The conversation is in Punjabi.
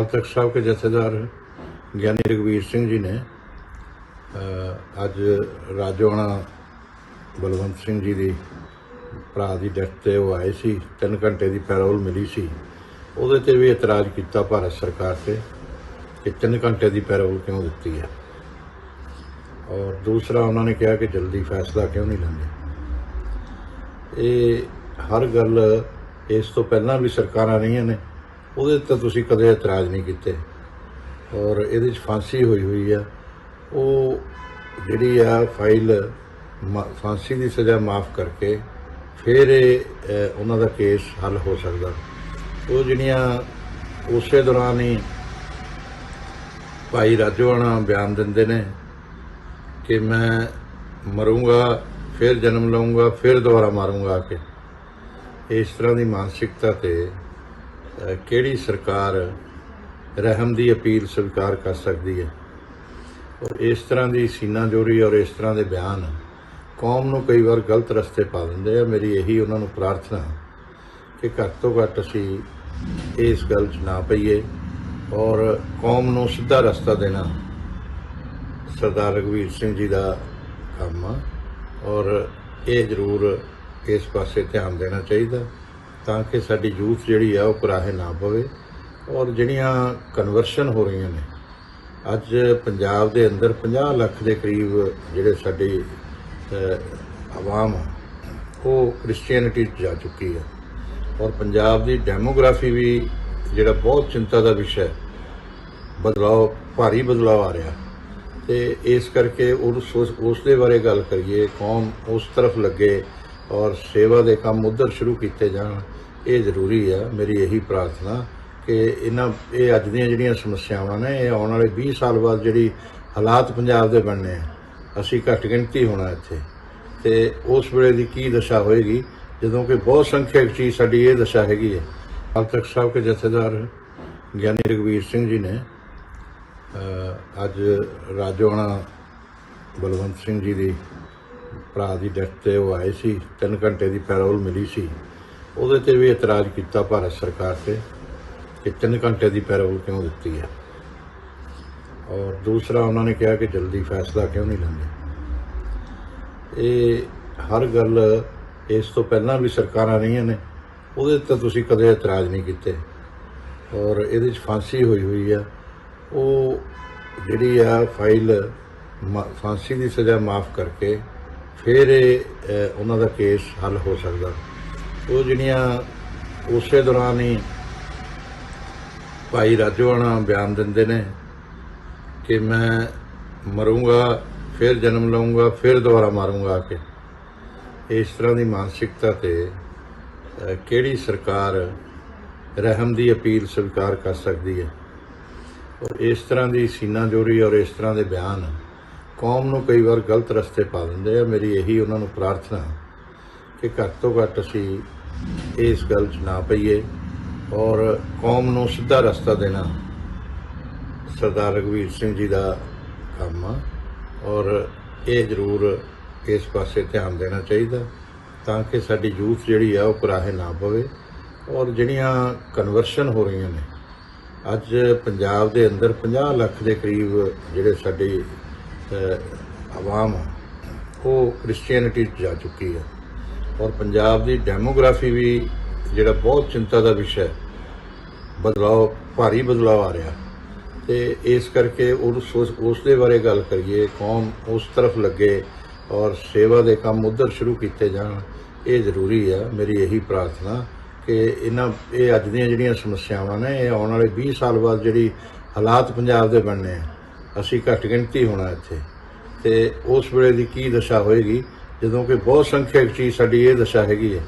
ਅਕਾਲ ਤਖਤ ਸਾਹਿਬ ਕੇ ਜਥੇਦਾਰ ਗਿਆਨੀ ਰਗਵੀਰ ਸਿੰਘ ਜੀ ਨੇ ਅੱਜ ਰਾਜੋਆਣਾ ਬਲਵੰਤ ਸਿੰਘ ਜੀ ਦੀ ਭਰਾ ਦੀ ਡੈਥ ਤੇ ਉਹ ਆਏ ਸੀ 3 ਘੰਟੇ ਦੀ ਪੈਰੋਲ ਮਿਲੀ ਸੀ। ਉਹਦੇ ਤੇ ਵੀ ਇਤਰਾਜ਼ ਕੀਤਾ ਭਾਰਤ ਸਰਕਾਰ ਤੇ ਕਿ 3 ਘੰਟੇ ਦੀ ਪੈਰੋਲ ਕਿਉਂ ਦਿੱਤੀ ਹੈ। ਔਰ ਦੂਸਰਾ ਉਹਨਾਂ ਨੇ ਕਿਹਾ ਕਿ ਜਲਦੀ ਫੈਸਲਾ ਕਿਉਂ ਨਹੀਂ ਲੈਂਦੇ। ਇਹ ਹਰ ਗੱਲ ਇਸ ਤੋਂ ਪਹਿਲਾਂ ਵੀ ਸਰਕਾਰਾਂ ਰਹੀਆਂ ਨੇ। ਉਹਦੇ ਤੇ ਤੁਸੀਂ ਕਦੇ ਇਤਰਾਜ਼ ਨਹੀਂ ਕੀਤੇ। ਔਰ ਇਹਦੇ 'ਚ ਫਾਂਸੀ ਹੋਈ ਹੋਈ ਆ। ਉਹ ਜਿਹੜੀ ਆ ਫਾਈਲ ਮਾ- ਫਾਂਸੀ ਦੀ ਸਜ਼ਾ ਮਾਫ ਕਰਕੇ ਫਿਰ ਇਹ ਉਹਨਾਂ ਦਾ ਕੇਸ ਹੱਲ ਹੋ ਸਕਦਾ। ਉਹ ਜਿਹੜੀਆਂ ਉਸੇ ਦੌਰਾਨ ਹੀ ਭਾਈ ਰਾਜੋਆਣਾ ਬਿਆਨ ਦਿੰਦੇ ਨੇ ਕਿ ਮੈਂ ਮਰੂੰਗਾ, ਫਿਰ ਜਨਮ ਲਵਾਂਗਾ ਫਿਰ ਦੁਬਾਰਾ ਮਾਰੂੰਗਾ ਆ ਕੇ। ਇਸ ਤਰ੍ਹਾਂ ਦੀ ਮਾਨਸਿਕਤਾ ਤੇ ਕਿਹੜੀ ਸਰਕਾਰ ਰਹਿਮ ਦੀ ਅਪੀਲ ਸਵੀਕਾਰ ਕਰ ਸਕਦੀ ਹੈ? ਔਰ ਇਸ ਤਰ੍ਹਾਂ ਦੀ ਸੀਨਾ ਜੋਰੀ ਔਰ ਇਸ ਤਰ੍ਹਾਂ ਦੇ ਬਿਆਨ ਕੌਮ ਨੂੰ ਕਈ ਵਾਰ ਗਲਤ ਰਸਤੇ ਪਾ ਦਿੰਦੇ ਆ। ਮੇਰੀ ਇਹੀ ਉਹਨਾਂ ਨੂੰ ਪ੍ਰਾਰਥਨਾ ਕਿ ਘੱਟ ਤੋਂ ਘੱਟ ਅਸੀਂ ਇਸ ਗੱਲ 'ਚ ਨਾ ਪਈਏ ਔਰ ਕੌਮ ਨੂੰ ਸਿੱਧਾ ਰਸਤਾ ਦੇਣਾ ਸਰਦਾਰ ਰਘਵੀਰ ਸਿੰਘ ਜੀ ਦਾ ਕੰਮ ਆ। ਔਰ ਇਹ ਜ਼ਰੂਰ ਇਸ ਪਾਸੇ ਧਿਆਨ ਦੇਣਾ ਚਾਹੀਦਾ। ਤਾਂ ਕਿ ਸਾਡੀ ਯੂਥ ਜਿਹੜੀ ਆ ਉਹ ਕੁਰਾਹੇ ਨਾ ਪਵੇ ਔਰ ਜਿਹੜੀਆਂ ਕਨਵਰਸ਼ਨ ਹੋ ਰਹੀਆਂ ਨੇ ਅੱਜ ਪੰਜਾਬ ਦੇ ਅੰਦਰ 50 ਲੱਖ ਦੇ ਕਰੀਬ ਜਿਹੜੇ ਸਾਡੇ ਆਵਾਮ ਆ, ਉਹ ਕ੍ਰਿਸਚੀਅਨਿਟੀ 'ਚ ਜਾ ਚੁੱਕੀ ਹੈ ਔਰ ਪੰਜਾਬ ਦੀ ਡੈਮੋਗ੍ਰਾਫੀ ਵੀ ਜਿਹੜਾ ਬਹੁਤ ਚਿੰਤਾ ਦਾ ਵਿਸ਼ਾ ਹੈ ਬਦਲਾਅ ਭਾਰੀ ਬਦਲਾਅ ਆ ਰਿਹਾ। ਤੇ ਇਸ ਕਰਕੇ ਉਸ- ਉਸ ਦੇ ਬਾਰੇ ਗੱਲ ਕਰੀਏ ਕੌਮ ਉਸ ਤਰਫ ਲੱਗੇ ਔਰ ਸੇਵਾ ਦੇ ਕੰਮ ਉਧਰ ਸ਼ੁਰੂ ਕੀਤੇ ਜਾਣ, ਇਹ ਜ਼ਰੂਰੀ ਆ, ਮੇਰੀ ਇਹੀ ਪ੍ਰਾਰਥਨਾ ਕਿ ਇਹਨਾਂ, ਇਹ ਅੱਜ ਦੀਆਂ ਜਿਹੜੀਆਂ ਸਮੱਸਿਆਵਾਂ ਨੇ, ਇਹ ਆਉਣ ਵਾਲੇ 20 ਸਾਲ ਬਾਅਦ ਜਿਹੜੀ ਹਾਲਾਤ ਪੰਜਾਬ ਦੇ ਬਣਨੇ ਆ, ਅਸੀਂ ਘੱਟ ਗਿਣਤੀ ਹੋਣਾ ਇੱਥੇ। ਤੇ ਉਸ ਵੇਲੇ ਦੀ ਕੀ ਦਸ਼ਾ ਹੋਏਗੀ, ਜਦੋਂ ਕਿ ਬਹੁਤ ਸੰਖਿਅਕ ਚੀਜ਼ ਸਾਡੀ ਇਹ ਦਸ਼ਾ ਹੈਗੀ ਹੈ। ਅਕਾਲ ਤਖਤ ਸਾਹਿਬ ਕੇ ਜਥੇਦਾਰ ਗਿਆਨੀ ਰਗਵੀਰ ਸਿੰਘ ਜੀ ਨੇ ਅੱਜ ਰਾਜੋਆਣਾ ਬਲਵੰਤ ਸਿੰਘ ਜੀ ਦੀ ਭਰਾ ਦੀ ਡੈਥ ਤੇ ਉਹ ਆਏ ਸੀ 3 ਘੰਟੇ ਦੀ ਪੈਰੋਲ ਮਿਲੀ ਸੀ। ਉਹਦੇ ਤੇ ਵੀ ਇਤਰਾਜ਼ ਕੀਤਾ ਭਾਰਤ ਸਰਕਾਰ ਤੇ ਕਿ 3 ਘੰਟੇ ਦੀ ਪੈਰੋਲ ਕਿਉਂ ਦਿੱਤੀ ਹੈ। ਔਰ ਦੂਸਰਾ ਉਹਨਾਂ ਨੇ ਕਿਹਾ ਕਿ ਜਲਦੀ ਫੈਸਲਾ ਕਿਉਂ ਨਹੀਂ ਲੈਂਦੇ। ਇਹ ਹਰ ਗੱਲ ਇਸ ਤੋਂ ਪਹਿਲਾਂ ਵੀ ਸਰਕਾਰਾਂ ਰਹੀਆਂ ਨੇ, ਉਹਦੇ ਤੇ ਤੁਸੀਂ ਕਦੇ ਇਤਰਾਜ਼ ਨਹੀਂ ਕੀਤੇ। ਔਰ ਇਹਦੇ 'ਚ ਫਾਂਸੀ ਹੋਈ ਹੋਈ ਆ। ਉਹ ਜਿਹੜੀ ਆ ਫਾਈਲ ਮਾ- ਫਾਂਸੀ ਦੀ ਸਜ਼ਾ ਮਾਫ ਕਰਕੇ ਫਿਰ ਇਹ ਉਹਨਾਂ ਦਾ ਕੇਸ ਹੱਲ ਹੋ ਸਕਦਾ। ਉਹ ਜਿਹੜੀਆਂ ਉਸੇ ਦੌਰਾਨ ਹੀ ਭਾਈ ਰਾਜੋਆਣਾ ਬਿਆਨ ਦਿੰਦੇ ਨੇ ਕਿ ਮੈਂ ਮਰੂੰਗਾ, ਫਿਰ ਜਨਮ ਲਵਾਂਗਾ ਫਿਰ ਦੁਬਾਰਾ ਮਾਰੂੰਗਾ ਆ ਕੇ। ਇਸ ਤਰ੍ਹਾਂ ਦੀ ਮਾਨਸਿਕਤਾ ਤੇ ਕਿਹੜੀ ਸਰਕਾਰ ਰਹਿਮ ਦੀ ਅਪੀਲ ਸਵੀਕਾਰ ਕਰ ਸਕਦੀ ਹੈ? ਔਰ ਇਸ ਤਰ੍ਹਾਂ ਦੀ ਸੀਨਾ ਜੋਰੀ ਔਰ ਇਸ ਤਰ੍ਹਾਂ ਦੇ ਬਿਆਨ ਕੌਮ ਨੂੰ ਕਈ ਵਾਰ ਗਲਤ ਰਸਤੇ ਪਾ ਦਿੰਦੇ ਆ। ਮੇਰੀ ਇਹੀ ਉਹਨਾਂ ਨੂੰ ਪ੍ਰਾਰਥਨਾ ਕਿ ਘੱਟ ਤੋਂ ਘੱਟ ਅਸੀਂ ਇਸ ਗੱਲ 'ਚ ਨਾ ਪਈਏ ਔਰ ਕੌਮ ਨੂੰ ਸਿੱਧਾ ਰਸਤਾ ਦੇਣਾ ਸਰਦਾਰ ਰਘਵੀਰ ਸਿੰਘ ਜੀ ਦਾ ਕੰਮ ਆ ਔਰ ਇਹ ਜ਼ਰੂਰ ਇਸ ਪਾਸੇ ਧਿਆਨ ਦੇਣਾ ਚਾਹੀਦਾ ਤਾਂ ਕਿ ਸਾਡੀ ਯੂਥ ਜਿਹੜੀ ਆ ਉਹ ਕੁਰਾਹੇ ਨਾ ਪਵੇ ਔਰ ਜਿਹੜੀਆਂ ਕਨਵਰਸ਼ਨ ਹੋ ਰਹੀਆਂ ਨੇ, ਅੱਜ ਪੰਜਾਬ ਦੇ ਅੰਦਰ 50 ਲੱਖ ਦੇ ਕਰੀਬ ਜਿਹੜੇ ਸਾਡੇ ਆਵਾਮ ਉਹ ਕ੍ਰਿਸਚੀਅਨਿਟੀ 'ਚ ਜਾ ਚੁੱਕੀ ਹੈ ਔਰ ਪੰਜਾਬ ਦੀ ਡੈਮੋਗ੍ਰਾਫੀ ਵੀ ਜਿਹੜਾ ਬਹੁਤ ਚਿੰਤਾ ਦਾ ਵਿਸ਼ਾ ਹੈ ਬਦਲਾਅ ਭਾਰੀ ਬਦਲਾਅ ਆ ਰਿਹਾ। ਤੇ ਇਸ ਕਰਕੇ ਉਸ, ਉਸ- ਉਸ ਦੇ ਬਾਰੇ ਗੱਲ ਕਰੀਏ, ਕੌਮ ਉਸ ਤਰਫ ਲੱਗੇ ਔਰ ਸੇਵਾ ਦੇ ਕੰਮ ਉਧਰ ਸ਼ੁਰੂ ਕੀਤੇ ਜਾਣ, ਇਹ ਜ਼ਰੂਰੀ ਆ। ਮੇਰੀ ਇਹੀ ਪ੍ਰਾਰਥਨਾ ਕਿ ਇਹਨਾਂ, ਇਹ ਅੱਜ ਦੀਆਂ ਜਿਹੜੀਆਂ ਸਮੱਸਿਆਵਾਂ ਨੇ, ਇਹ ਆਉਣ ਵਾਲੇ 20 ਸਾਲ ਬਾਅਦ ਜਿਹੜੀ ਹਾਲਾਤ ਪੰਜਾਬ ਦੇ ਬਣਨੇ ਆ। ਅਸੀਂ ਘੱਟ ਗਿਣਤੀ ਹੋਣਾ ਇੱਥੇ। ਤੇ ਉਸ ਵੇਲੇ ਦੀ ਕੀ ਦਸ਼ਾ ਹੋਏਗੀ? ਜਦੋਂ ਕਿ ਬਹੁਤ ਸੰਖਿਅਕ ਚੀਜ਼ ਸਾਡੀ ਇਹ ਦਸ਼ਾ ਹੈਗੀ ਹੈ।